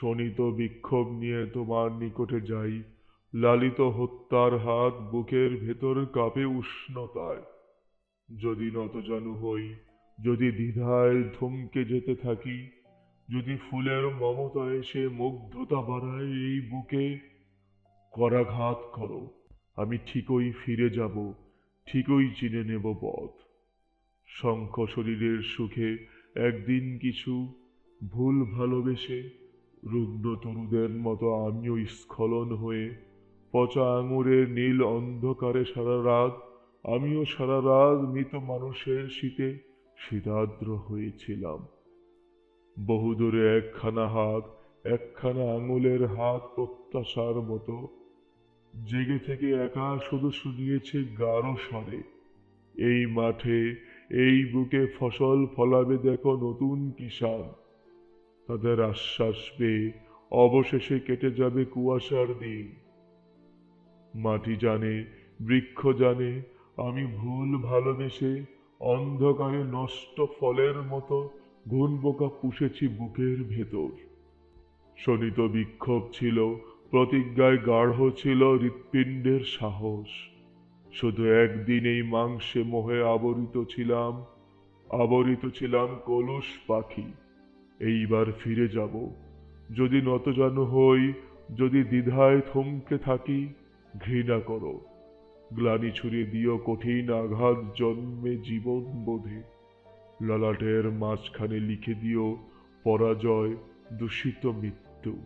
শোণিত বিক্ষোভ নিয়ে তোমার নিকটে যাই। লালিত হত্যার হাত বুকের ভেতর কাঁপে উষ্ণতায়। যদি নতজানু হই, যদি দ্বিধায় থমকে যেতে থাকি, যদি ফুলের মমতা এসে মুগ্ধতা বাড়ায় এই বুকে, করাঘাত করো। আমি ঠিকই ফিরে যাব, ঠিকই চিনে নেব পথ। শঙ্খ শরীরের সুখে একদিন কিছু ভুল ভালোবেসে রুগ্ন তরুদের মতো আমিও স্খলন হয়ে পচা আঙুরের নীল অন্ধকারে সারা রাত, আমিও সারা রাত মৃত মানুষের শীতে শীতাদ্র হয়েছিলাম। বহুদূরে একখানা হাত, একখানা আঙুলের হাত প্রত্যাশার মতো, জেগে থেকে একা শুধু শুনিয়েছে গাঢ় স্বরে। এই মাঠে, এই বুকে ফসল ফলাবে দেখো নতুন কিষান তাদের আশ্বাস পেয়ে অবশেষে কেটে যাবে কুয়াশার দিন। মাটি জানে, বৃক্ষ জানে, আমি ভুল ভালোবেসে অন্ধকারে নষ্ট ফলের মতো ঘুন পোকা পুষেছি বুকের ভেতর। শোণিত বিক্ষোভ ছিল, প্রতিজ্ঞায় গাঢ় ছিল হৃৎপিণ্ডের সাহস। শুধু একদিন এই মাংসে মোহে আবরিত ছিলাম আবরিত ছিলাম কলস পাখি। এইবার ফিরে যাব। যদি নতজান হই, যদি দ্বিধায় থমকে থাকি, ঘৃণা করো। গ্লানি ছুড়ে দিও কঠিন আঘাত জন্মে জীবন বোধে। ললাটের মাঝখানে লিখে দিও পরাজয়, দূষিত মৃত্যু।